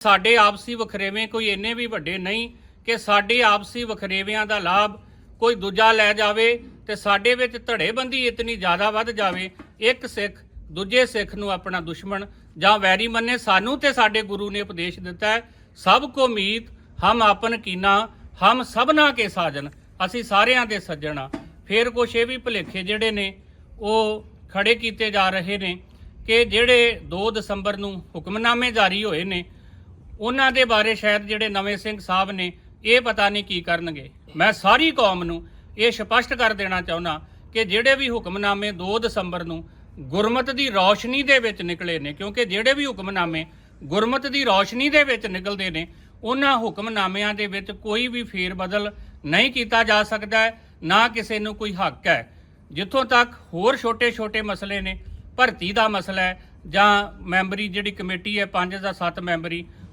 ਸਾਡੇ ਆਪਸੀ ਵਖਰੇਵੇਂ ਕੋਈ ਇੰਨੇ ਵੀ ਵੱਡੇ ਨਹੀਂ ਕਿ ਸਾਡੇ ਆਪਸੀ ਵਖਰੇਵਿਆਂ ਦਾ ਲਾਭ ਕੋਈ ਦੂਜਾ ਲੈ ਜਾਵੇ ਤੇ ਸਾਡੇ ਵਿੱਚ ਧੜੇਬੰਦੀ ਇਤਨੀ ਜ਼ਿਆਦਾ ਵੱਧ ਜਾਵੇ, ਇੱਕ ਸਿੱਖ ਦੂਜੇ ਸਿੱਖ ਨੂੰ ਆਪਣਾ ਦੁਸ਼ਮਣ ਜਾਂ ਵੈਰੀ ਮੰਨੇ ਸਾਨੂੰ ਤੇ ਸਾਡੇ ਗੁਰੂ ਨੇ ਉਪਦੇਸ਼ ਦਿੱਤਾ ਹੈ, ਸਭ ਕੋ ਮੀਤ, ਹਮ ਆਪਨ ਕੀਨਾ, ਹਮ ਸਭਨਾ ਕੇ ਸਾਜਨ, ਅਸੀਂ ਸਾਰਿਆਂ ਦੇ ਸੱਜਣਾ ਫਿਰ ਕੁਛ ਇਹ ਵੀ ਭੁਲੇਖੇ ਜਿਹੜੇ ਨੇ, ਉਹ ਖੜੇ ਕੀਤੇ ਜਾ ਰਹੇ ਨੇ ਕਿ ਜਿਹੜੇ 2 ਦਸੰਬਰ ਨੂੰ ਹੁਕਮਨਾਮੇ ਜਾਰੀ ਹੋਏ ਨੇ ਉਹਨਾਂ ਦੇ ਬਾਰੇ ਸ਼ਾਇਦ ਜਿਹੜੇ ਨਵੇਂ ਸਿੰਘ ਸਾਹਿਬ ਨੇ, ਇਹ ਪਤਾ ਨਹੀਂ ਕੀ ਕਰਨਗੇ। ਮੈਂ ਸਾਰੀ ਕੌਮ ਨੂੰ ਇਹ ਸਪਸ਼ਟ ਕਰ ਦੇਣਾ ਚਾਹੁੰਦਾ ਕਿ ਜਿਹੜੇ ਵੀ ਹੁਕਮਨਾਮੇ 2 ਦਸੰਬਰ ਨੂੰ ਗੁਰਮਤ ਦੀ ਰੌਸ਼ਨੀ ਦੇ ਵਿੱਚ ਨਿਕਲੇ ਨੇ, ਕਿਉਂਕਿ ਜਿਹੜੇ ਵੀ ਹੁਕਮਨਾਮੇ ਗੁਰਮਤ ਦੀ ਰੌਸ਼ਨੀ ਦੇ ਵਿੱਚ ਨਿਕਲਦੇ ਨੇ, ਉਹਨਾਂ ਹੁਕਮਨਾਮਿਆਂ ਦੇ ਵਿੱਚ ਕੋਈ ਵੀ ਫੇਰ ਬਦਲ ਨਹੀਂ ਕੀਤਾ ਜਾ ਸਕਦਾ ਨਾ ਕਿਸੇ ਨੂੰ ਕੋਈ ਹੱਕ ਹੈ। ਜਿੱਥੋਂ ਤੱਕ ਹੋਰ ਛੋਟੇ-ਛੋਟੇ ਮਸਲੇ ਨੇ, ਭਰਤੀ ਦਾ ਮਸਲਾ ਹੈ, ਜਾਂ ਮੈਂਬਰੀ ਜਿਹੜੀ ਕਮੇਟੀ ਹੈ 5 ਜਾਂ 7 ਮੈਂਬਰੀ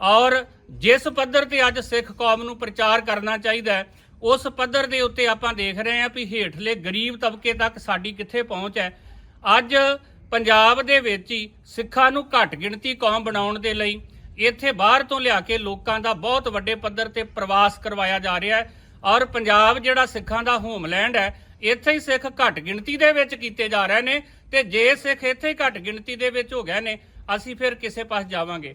ਔਰ ਜਿਸ ਪੱਧਰ ਤੇ ਅੱਜ ਸਿੱਖ ਕੌਮ ਨੂੰ ਪ੍ਰਚਾਰ ਕਰਨਾ ਚਾਹੀਦਾ ਹੈ, ਉਸ ਪੱਧਰ ਦੇ ਉੱਤੇ ਆਪਾਂ ਦੇਖ ਰਹੇ ਹਾਂ ਵੀ ਹੇਠਲੇ ਗਰੀਬ ਤਬਕੇ ਤੱਕ ਸਾਡੀ ਕਿੱਥੇ ਪਹੁੰਚ ਹੈ। ਅੱਜ ਪੰਜਾਬ ਦੇ ਵਿੱਚ ਹੀ ਸਿੱਖਾਂ ਨੂੰ ਘੱਟ ਗਿਣਤੀ ਕੌਮ ਬਣਾਉਣ ਦੇ ਲਈ ਇੱਥੇ ਬਾਹਰ ਤੋਂ ਲਿਆ ਕੇ ਲੋਕਾਂ ਦਾ ਬਹੁਤ ਵੱਡੇ ਪੱਧਰ ਤੇ ਪ੍ਰਵਾਸ ਕਰਵਾਇਆ ਜਾ ਰਿਹਾ ਹੈ ਔਰ ਪੰਜਾਬ ਜਿਹੜਾ ਸਿੱਖਾਂ ਦਾ ਹੋਮਲੈਂਡ ਹੈ, ਇੱਥੇ ਹੀ ਸਿੱਖ ਘੱਟ ਗਿਣਤੀ ਦੇ ਵਿੱਚ ਕੀਤੇ ਜਾ ਰਹੇ ਨੇ ਤੇ ਜੇ ਸਿੱਖ ਇੱਥੇ ਘੱਟ ਗਿਣਤੀ ਦੇ ਵਿੱਚ ਹੋ ਗਏ ਨੇ, ਅਸੀਂ ਫਿਰ ਕਿਸੇ ਪਾਸ ਜਾਵਾਂਗੇ।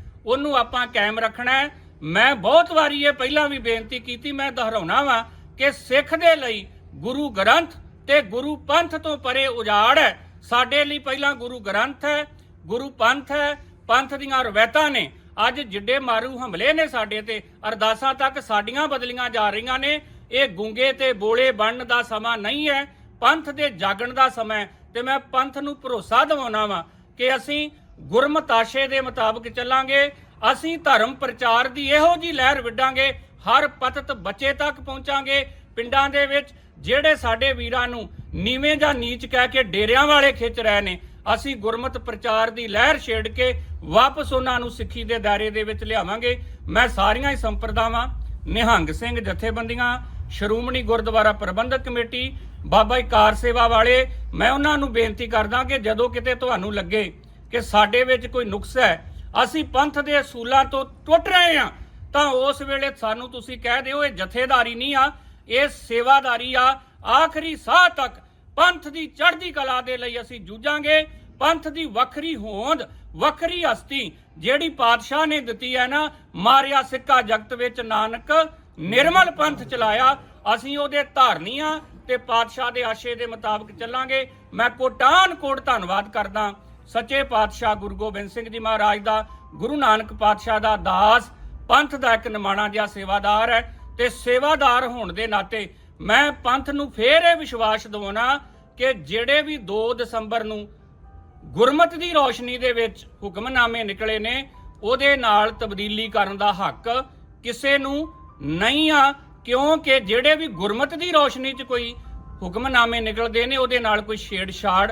ਉਹਨੂੰ ਆਪਾਂ ਕਾਇਮ ਰੱਖਣਾ ਹੈ। ਮੈਂ ਬਹੁਤ ਵਾਰੀ ਇਹ ਪਹਿਲਾਂ ਵੀ ਬੇਨਤੀ ਕੀਤੀ, ਮੈਂ ਦੁਹਰਾਉਣਾ ਵਾਂ ਕਿ ਸਿੱਖ ਦੇ ਲਈ ਗੁਰੂ ਗ੍ਰੰਥ ਤੇ ਗੁਰੂ ਪੰਥ ਤੋਂ ਪਰੇ ਉਜਾੜ ਹੈ। ਸਾਡੇ ਲਈ ਪਹਿਲਾਂ ਗੁਰੂ ਗ੍ਰੰਥ ਹੈ, ਗੁਰੂ ਪੰਥ ਹੈ, ਪੰਥ ਦੀਆਂ ਰਵਾਇਤਾਂ ਨੇ। ਅੱਜ ਜਿੱਡੇ ਮਾਰੂ ਹਮਲੇ ਨੇ ਸਾਡੇ ਤੇ, ਅਰਦਾਸਾਂ ਤੱਕ ਸਾਡੀਆਂ ਬਦਲੀਆਂ ਜਾ ਰਹੀਆਂ ਨੇ। ਇਹ ਗੁੰਗੇ ਤੇ ਬੋਲੇ ਬਣਨ ਦਾ ਸਮਾਂ ਨਹੀਂ ਹੈ, ਪੰਥ ਦੇ ਜਾਗਣ ਦਾ ਸਮਾਂ ਹੈ। ਤੇ ਮੈਂ ਪੰਥ ਨੂੰ ਭਰੋਸਾ ਦਿਵਾਉਣਾ ਵਾਂ ਕਿ ਅਸੀਂ ਗੁਰਮਤਾਸ਼ੇ ਦੇ ਮੁਤਾਬਕ ਚੱਲਾਂਗੇ। ਅਸੀਂ ਧਰਮ ਪ੍ਰਚਾਰ ਦੀ ਇਹੋ ਜੀ ਲਹਿਰ ਵਿੱਢਾਂਗੇ। ਹਰ ਪਤਤ ਬੱਚੇ ਤੱਕ ਪਹੁੰਚਾਂਗੇ। ਪਿੰਡਾਂ ਦੇ ਵਿੱਚ ਜਿਹੜੇ ਸਾਡੇ ਵੀਰਾਂ ਨੂੰ ਨੀਵੇਂ ਜਾਂ ਨੀਚ ਕਹਿ ਕੇ ਡੇਰਿਆਂ ਵਾਲੇ ਖਿੱਚ ਰਹੇ ਨੇ, ਅਸੀਂ ਗੁਰਮਤ ਪ੍ਰਚਾਰ ਦੀ ਲਹਿਰ ਛੇੜ ਕੇ ਵਾਪਸ ਉਹਨਾਂ ਨੂੰ ਸਿੱਖੀ ਦੇ ਦਾਇਰੇ ਦੇ ਵਿੱਚ ਲਿਆਵਾਂਗੇ। ਮੈਂ ਸਾਰੀਆਂ ਹੀ ਸੰਪਰਦਾਵਾਂ, ਨਿਹੰਗ ਸਿੰਘ ਜਥੇਬੰਦੀਆਂ, ਸ਼੍ਰੋਮਣੀ ਗੁਰਦੁਆਰਾ ਪ੍ਰਬੰਧਕ ਕਮੇਟੀ, ਬਾਬਾ ਜੀ ਕਾਰ ਸੇਵਾ ਵਾਲੇ, ਮੈਂ ਉਹਨਾਂ ਨੂੰ ਬੇਨਤੀ ਕਰਦਾ ਕਿ ਜਦੋਂ ਕਿਤੇ ਤੁਹਾਨੂੰ ਲੱਗੇ ਕਿ ਸਾਡੇ ਵਿੱਚ ਕੋਈ ਨੁਕਸ ਹੈ, ਅਸੀਂ ਪੰਥ ਦੇ ਅਸੂਲਾਂ ਤੋਂ ਟੁੱਟ ਰਹੇ ਹਾਂ, ਤਾਂ ਉਸ ਵੇਲੇ ਸਾਨੂੰ ਤੁਸੀਂ ਕਹਿ ਦਿਓ ਇਹ ਜਥੇਦਾਰੀ ਨਹੀਂ ਆ, ਇਹ ਸੇਵਾਦਾਰੀ ਆ, ਆਖਰੀ ਸਾਹ ਤੱਕ ਪੰਥ ਦੀ ਚੜ੍ਹਦੀ ਕਲਾ ਦੇ ਲਈ ਅਸੀਂ ਜੂਝਾਂਗੇ, ਪੰਥ ਦੀ ਵੱਖਰੀ ਹੋਂਦ, ਵੱਖਰੀ ਹਸਤੀ ਜਿਹੜੀ ਪਾਤਸ਼ਾਹ ਨੇ ਦਿੱਤੀ ਹੈ ਨਾ, ਮਾਰਿਆ ਸਿੱਕਾ ਜਗਤ ਵਿੱਚ ਨਾਨਕ, ਨਿਰਮਲ ਪੰਥ ਚਲਾਇਆ, ਅਸੀਂ ਉਹਦੇ ਧਾਰਨੀਆਂ ਤੇ ਪਾਤਸ਼ਾਹ ਦੇ ਆਸ਼ੇ ਦੇ ਮੁਤਾਬਕ ਚੱਲਾਂਗੇ। ਮੈਂ ਕੋਟਾਨ ਕੋਟ ਧੰਨਵਾਦ ਕਰਦਾ। ਸੱਚੇ ਪਾਤਸ਼ਾਹ ਗੁਰੂ ਗੋਬਿੰਦ ਸਿੰਘ ਜੀ ਮਹਾਰਾਜ ਦਾ, ਗੁਰੂ ਨਾਨਕ ਪਾਤਸ਼ਾਹ ਦਾ ਦਾਸ, ਪੰਥ ਦਾ ਇੱਕ ਨਿਮਾਣਾ ਜਿਹਾ ਸੇਵਾਦਾਰ ਹੈ ਤੇ ਸੇਵਾਦਾਰ ਹੋਣ ਦੇ ਨਾਤੇ ਮੈਂ ਪੰਥ ਨੂੰ ਫੇਰ ਇਹ ਵਿਸ਼ਵਾਸ ਦਿਵਾਉਣਾ ਕਿ ਜਿਹੜੇ ਵੀ 2 ਦਸੰਬਰ ਨੂੰ ਗੁਰਮਤ ਦੀ ਰੋਸ਼ਨੀ ਦੇ ਵਿੱਚ ਹੁਕਮਨਾਮੇ ਨਿਕਲੇ ਨੇ, ਉਹਦੇ ਨਾਲ ਤਬਦੀਲੀ ਕਰਨ ਦਾ ਹੱਕ ਕਿਸੇ ਨੂੰ ਨਹੀਂ ਆ, ਕਿਉਂਕਿ ਜਿਹੜੇ ਵੀ ਗੁਰਮਤ ਦੀ ਰੋਸ਼ਨੀ 'ਚ ਕੋਈ ਹੁਕਮਨਾਮੇ ਨਿਕਲਦੇ ਨੇ, ਉਹਦੇ ਨਾਲ ਕੋਈ ਛੇੜਛਾੜ